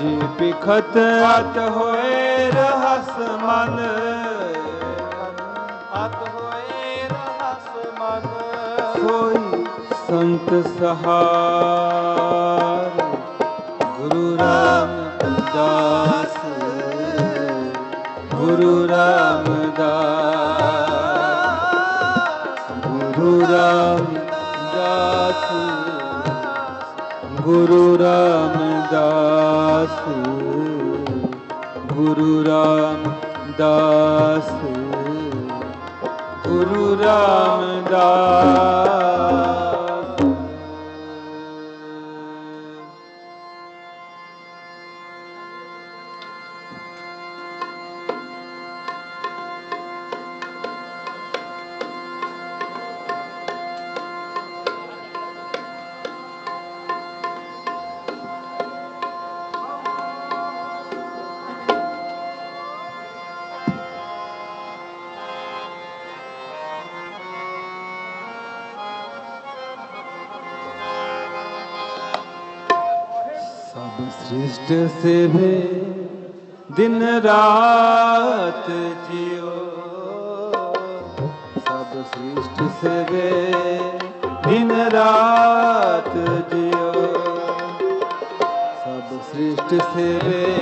ਜੇ ਬਿਖਤ ਅਤ ਹੋਏ ਰਹਸ ਮਨ। ਅਤ ਹੋਏ ਰਹਸ ਮਨ। ਸੋਈ ਸੰਤ ਸਹਾਰ ਗੁਰੂ ਰਾਮਦਾਸ। ਗੁਰੂ ਰਾਮਦਾਸ ਗੁਰੂ ਰਾਮਦਾਸ ਗੁਰੂ ਰਾਮਦਾਸ ਗੁਰੂ ਰਾਮਦਾਸ। ਸਭ ਸ੍ਰਿਸ਼ਟ ਸੇਵੇ ਦਿਨ ਰਾਤ ਜਿਉ। ਸਭ ਸ੍ਰਿਸ਼ਟ ਸੇਵੇ ਦਿਨ ਰਾਤ ਜਿਉ। ਸਭ ਸ੍ਰਿਸ਼ਟ ਸੇਵੇ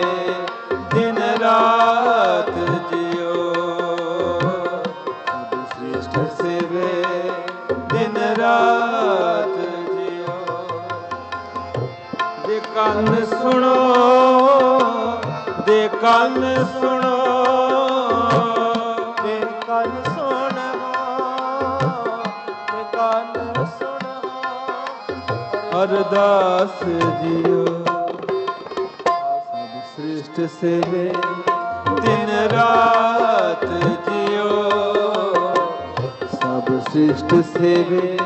ਸੁਣੋ, ਦੇ ਕੰਨ ਸੁਣੋ, ਦੇ ਕੰਨ ਸੁਣੋ, ਦੇ ਕੰਨ ਸੁਣੋ। ਅਰਦਾਸ ਜੀਓ। ਸਭ ਸ੍ਰਿਸ਼ਟ ਸੇਵੇ ਦਿਨ ਰਾਤ ਜੀਓ। ਸਭ ਸ੍ਰਿਸ਼ਟ ਸੇਵੇ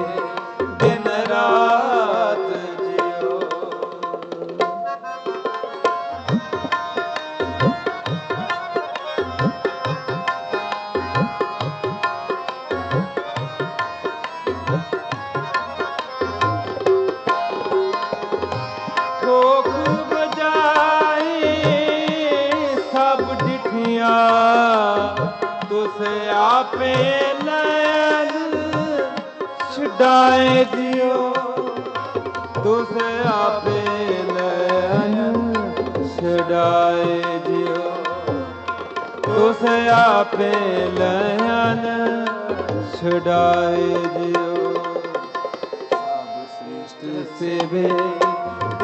ਆਪੇ ਲੈਨ ਛਡਾਏ ਜਿਓ ਤੁਸ ਆਪੇ ਲੈਨ ਛਡਾਏ ਜਿਓ ਤੁਸ ਆਪੇ ਲੈਨ ਛਡਾਏ ਜਿਓ ਸਭ ਸ੍ਰਿਸ਼ਟ ਸੇਵੇ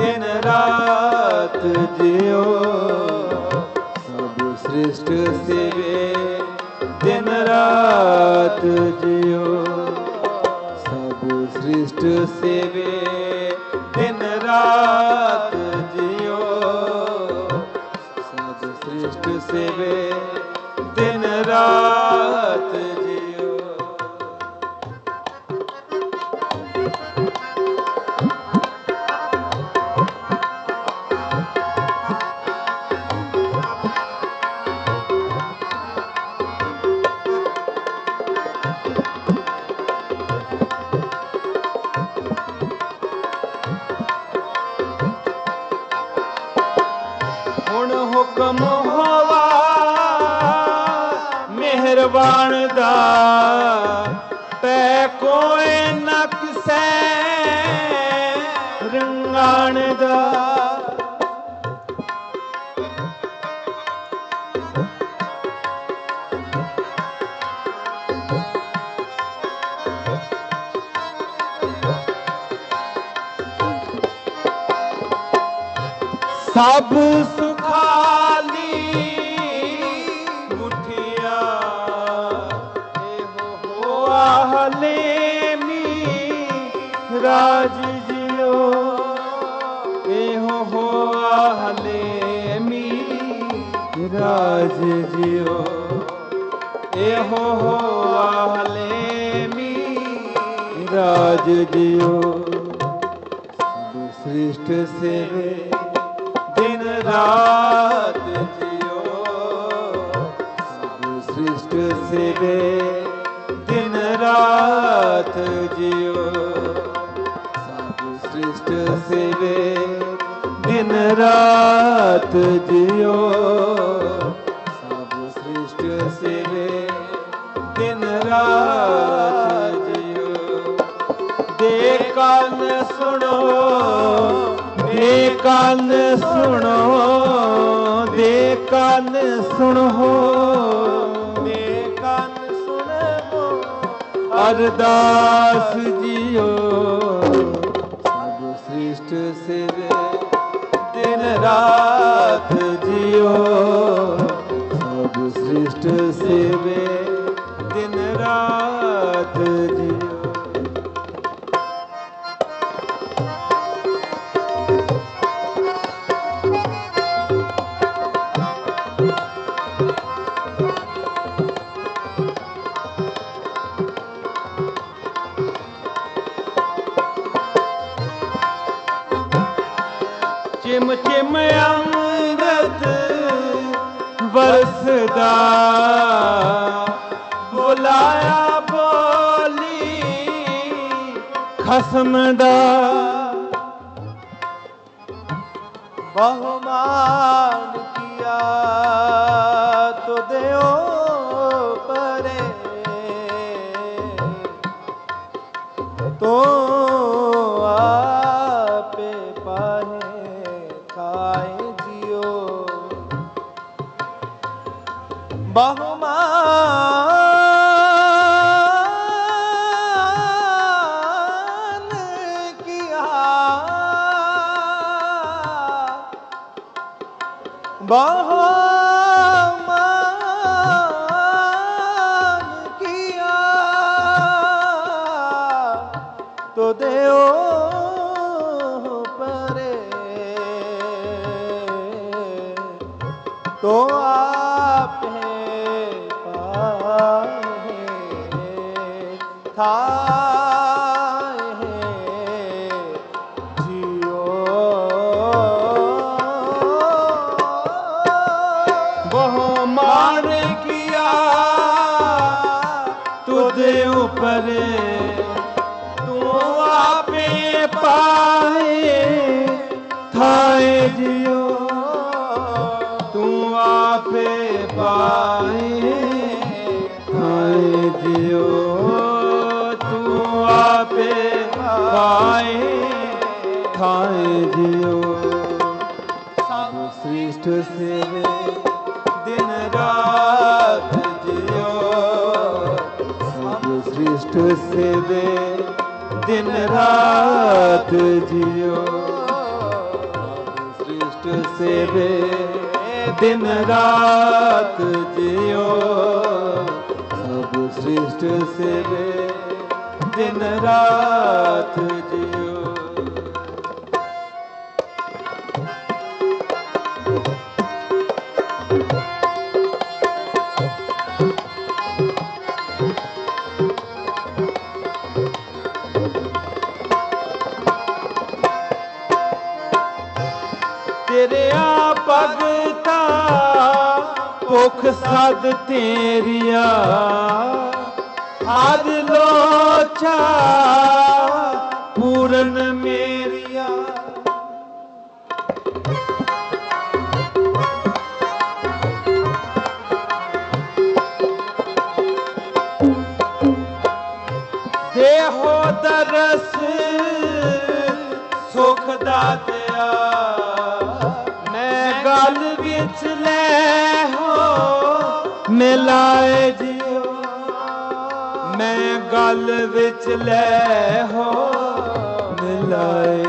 ਦਿਨ ਰਾਤ ਜਿਉ। ਸਭ ਸ੍ਰਿਸ਼ਟ ਸੇਵੇ ਰਾਤ ਜਿਉ। ਸਭ ਸ੍ਰਿਸ਼ਟ ਸੇਵੇ ਦਿਨ ਰਾਤ ਜਿਉ। ਸਭ ਸ੍ਰਿਸ਼ਟ ਸੇਵੇ ਮਿਹਰਬਾਨ ਦਾ ਕੋਈ ਨਾ ਕਿਸੈ ਰੰਗ ਦਾ। ਸਭ ਸੁਖਾ ਰਾਜ ਜਿਓ ਇਹੋ ਹੋਆ ਹਲੇਮੀ ਰਾਜ ਜਿਓ ਇਹੋ ਹੋਆ ਹਲੇਮੀ ਰਾਜ ਜਿਓ ਸਭ ਸ੍ਰਿਸ਼ਟ ਸੇਵੇ, ਦਿਨ ਰਾਤ ਜਿਓ। ਸਭ ਸ੍ਰਿਸ਼ਟ ਸੇਵੇ, ਦਿਨ ਰਾਤ ਜਿਓ। ਸੇਵੇ ਦਿਨ ਰਾਤ ਜਿਓ ਸਭ ਸ੍ਰਿਸ਼ਟ ਸੇਵੇ ਦਿਨ ਰਾਤ ਜਿਓ ਦੇ ਕੰਨ ਸੁਣੋ ਦੇ ਕੰਨ ਸੁਣੋ ਦੇ ਕੰਨ ਸੁਣੋ। ਦੇ ਕੰਨ ਸੁਣੋ। ਅਰਦਾਸ ਸ੍ਰਿਸ਼ਟ ਦਿਨ ਰਾਤ ਜੀਓ। ਸਭ ਸ੍ਰਿਸ਼ਟ ਸੇਵੇ ਖਸਮ ਦਾ। ਬਹੁਮਾਨ ਕੀਆ ਤੁਧਿਓ ਬਹੁਮਾਨ ਉਪਰ। ਤੂੰ ਆਪੇ ਪਾਏ ਸੇਵੇ ਦਿਨ ਰਾਤ ਜਿਓ ਸਭ ਸ੍ਰਿਸ਼ਟ ਸੇਵੇ, ਦਿਨ ਰਾਤ ਜਿਓ ਸਭ ਸ੍ਰਿਸ਼ਟ ਸੇਵੇ, ਦਿਨ ਰਾਤ ਭੁਖ ਸਦ ਤੇਰੀਆ। ਆਦ ਲੋਚਾ ਪੂਰਨ ਮੇ ਹੋ ਮਿਲਾਏ ਮੈਂ ਗੱਲ ਵਿੱਚ ਲੈ ਹੋ। ਮਿਲਾਏ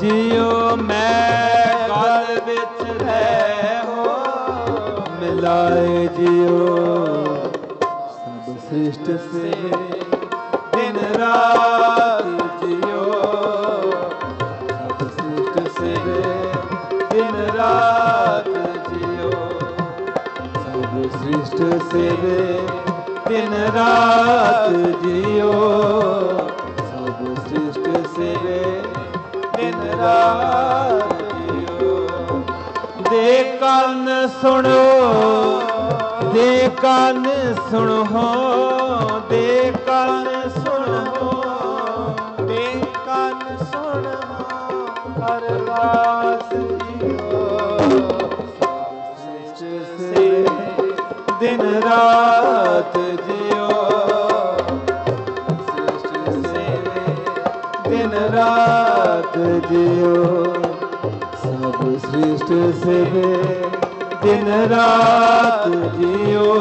ਜਿਉ। ਮੈਂ ਗੱਲ ਵਿੱਚ ਲੈ ਹੋ। ਮਿਲਾਏ ਜਿਉ। ਸਭ ਸ੍ਰਿਸ਼ਟ ਸੇ ਰਾਤ ਜਿਉ ਸਭ ਸ੍ਰਿਸ਼ਟ ਸੇਵੇ ਦਿਨ ਰਾਤ ਜਿਉ ਦੇ ਕੰਨ ਸੁਣੋ, ਦੇ ਕੰਨ ਸੁਣੋ, ਦੇ ਕੰਨ ਸੁਣੋ, ਦੇ ਕੰਨ ਸੁਣ, ਅਰਦਾਸ ਜੀਓ। ਸ੍ਰਿਸ਼ਟ ਸੇ ਦਿਨ ਰਾਤ ਰਾਤ ਜਿਉ ਸਭ ਸ੍ਰਿਸ਼ਟ ਸੇਵੇ ਦਿਨ ਰਾਤ ਜਿਉ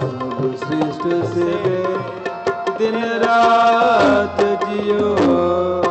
ਸਭ ਸ੍ਰਿਸ਼ਟ ਸੇਵੇ ਦਿਨ ਰਾਤ ਜਿਉ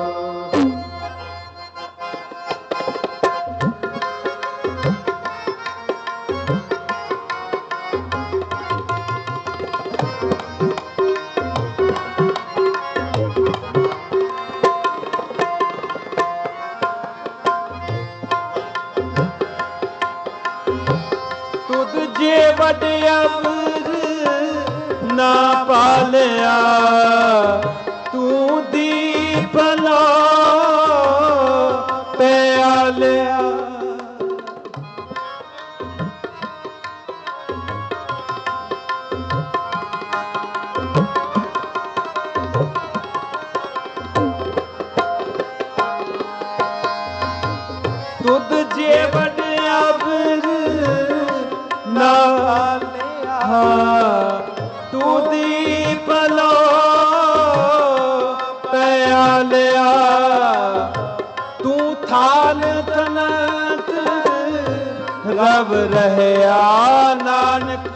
ਰਵ ਰਹਿਆ ਨਾਨਕ,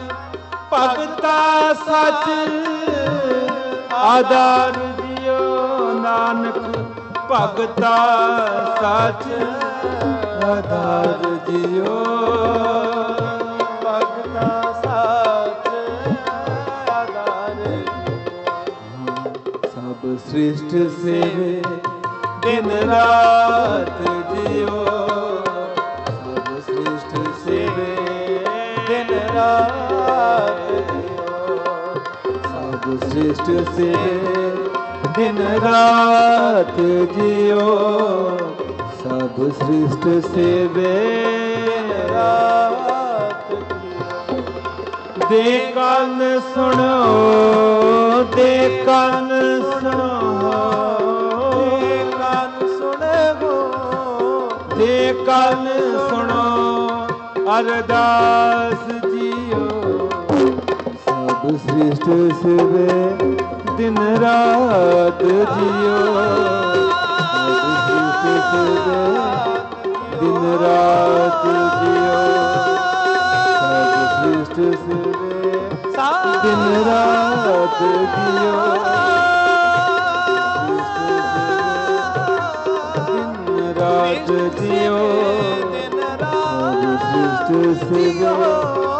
ਭਗਤਾ ਸੱਚ। ਆਧਾਰ ਜਿਉ ਨਾਨਕ, ਭਗਤਾ ਸਚ। ਆਧਾਰ ਜਿਉ ਭਗਤਾ ਸਚ। ਆਧਾਰ ਸਭ ਸ੍ਰਿਸ਼ਟ ਸੇਵੇ ਦਿਨ ਰਾਤ ਸ੍ਰਿਸ਼ਟ ਸੇਵੇ ਦਿਨ ਰਾਤ ਜਿਉ ਸਭ ਸ੍ਰਿਸ਼ਟ ਸੇਵੇ ਰਾਤ ਦੇ ਕੰਨ ਸੁਣੋ ਦੇ ਕੰਨ ਸੁਣੋ ਦੇ ਕੰਨ ਸੁਣੇ ਦੇ ਕੰਨ ਸੁਣੋ ਅਰਦਾਸ ਸ੍ਰਿਸ਼ਟ ਸਿਵੇ, ਦਿਨ ਰਾਤ ਜੀਓ। ਸ੍ਰਿਸ਼ਟ ਸਿਵੇ ਦਿਨ ਰਾਤ ਜੀਓ। ਸਭ ਸ੍ਰਿਸ਼ਟ ਸਿਵੇ, ਦਿਨ ਰਾਤ ਜੀਓ। ਦਿਨ ਰਾਤ ਜੀਓ। ਦਿਨ ਸਭ ਸ੍ਰਿਸ਼ਟ ਸਿਵੇ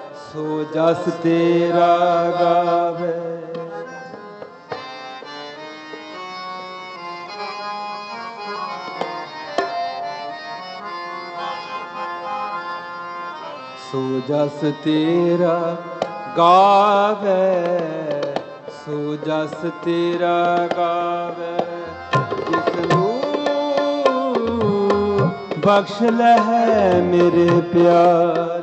ਸੋ ਜਸ ਤੇਰਾ ਗਾਵੇ। ਸੋ ਜਸ ਤੇਰਾ ਗਾਵੇ। ਸੋ ਜਸ ਤੇਰਾ ਗਾਵੇ। ਜਿਸ ਨੂੰ ਬਖਸ਼ ਲੈ ਮੇਰੇ ਪਿਆਰ।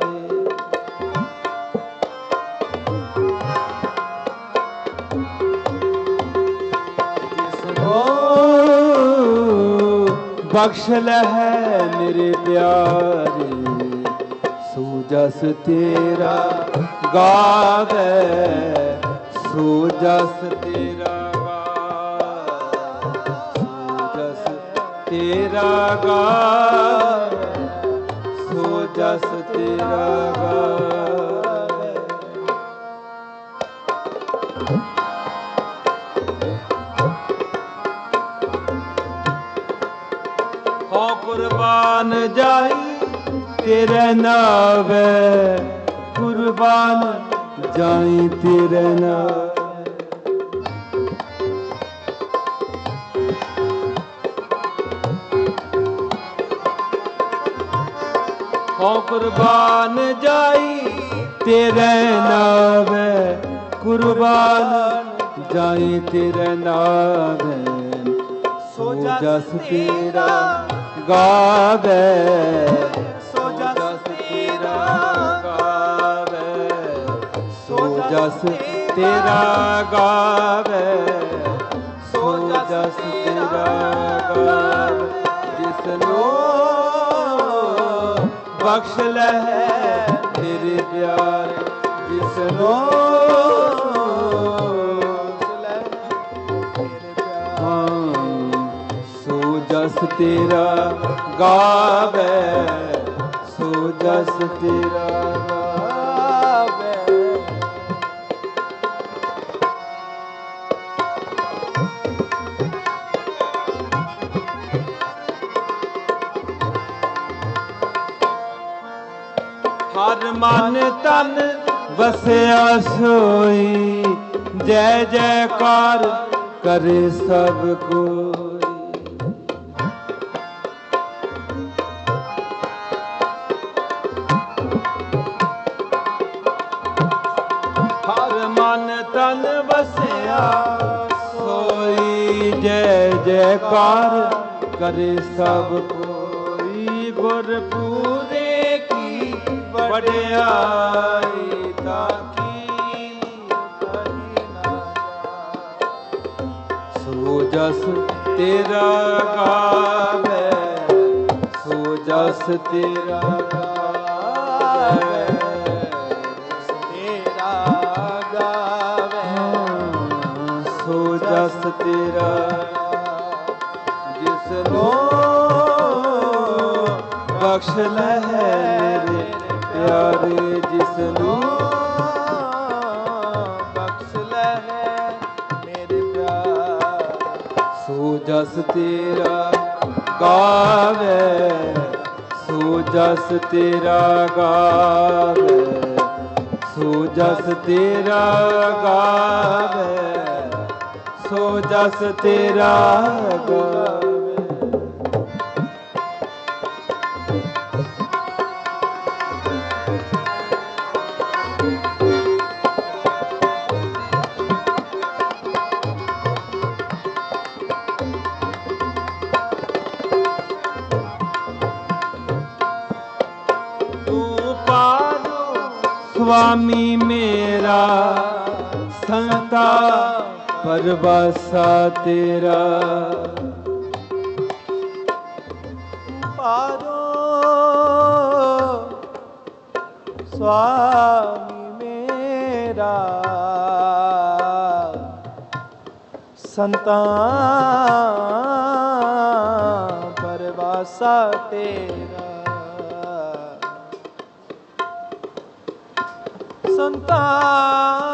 ਬਖਸ਼ ਲੈ ਹੈ ਮੇਰੇ ਪਿਆਰੇ, ਸੋ ਜਸ ਤੇਰਾ ਗਾਵੇ ਜਸ ਤੇਰਾ ਗਾਵੇ ਜਸ ਤੇਰਾ ਗਾਵੇ ਜਸ ਤੇਰਾ ਗਾਵੇ। ਕੁਰਬਾਨ ਜਾਈ ਤੇਰੇ ਨਾਵੇ ਕੁਰਬਾਨ ਜਾਈ ਤੇਰੇ ਨਾਵੇ। ਹੋ ਕੁਰਬਾਨ ਜਾਈ ਤੇਰੇ ਨਾਵੇ, ਕੁਰਬਾਨ ਜਾਈ ਤੇਰੇ ਨਾਵੇ। ਸੋ ਜਸ ਤੇਰਾ ਗਾਵੇ ਸੋ ਜਸ ਤੇਰਾ ਗਾਵੇ। ਸੋ ਜਸ ਤੇਰਾ ਗਾਵੇ। ਸੋ ਜਸ ਤੇਰਾ ਗਾਵੇ। ਜਿਸ ਨੂੰ ਬਖਸ਼ ਲੈ ਤੇਰੇ ਪਿਆਰ। ਜਿਸ ਨੂੰ ਤੇਰਾ ਗਾਵੇ ਸੋ ਜਸ ਤੇਰਾ ਗਾਵੇ। ਹਰ ਮਨ ਤਨ ਵਸਿਆ ਸੋਈ, ਜੈ ਜੈਕਾਰ ਕਰੇ ਸਭ ਕੋਈ ਕਾਰ ਕਰੇ ਸਭ ਕੋਈ ਗੁਰ ਪੂਰੇ ਕੀ ਵਡਿਆਈ ਤਾਂ ਕੀ ਸੋ ਜਸ ਤੇਰਾ ਗਾਵੇ, ਸੋ ਜਸ ਤੇਰਾ ਗਾਵੇ। ਬਖਸ਼ ਲੈ ਮੇਰੇ ਪਿਆਰੇ ਜਿਸ ਨੂੰ ਬਖਸ਼ ਲੈ ਮੇਰੇ ਪਿਆਰ। ਸੋ ਜਸ ਤੇਰਾ ਗਾਵੇ, ਸੋ ਜਸ ਤੇਰਾ ਗਾਵੇ, ਸੋ ਜਸ ਤੇਰਾ ਗਾਵੇ, ਸੋ ਜਸ ਤੇਰਾ ਗਾਵੇ। ਸੁਆਮੀ ਮੇਰਾ ਸੰਤਾ ਪਰਵਾਸਾ ਤੇਰਾ ਪਾਰੋ ਸੁਆਮੀ ਮੇਰਾ ਸੰਤਾ ਪਰਵਾਸਾ ਤੇਰਾ ਸੰਤਾਂ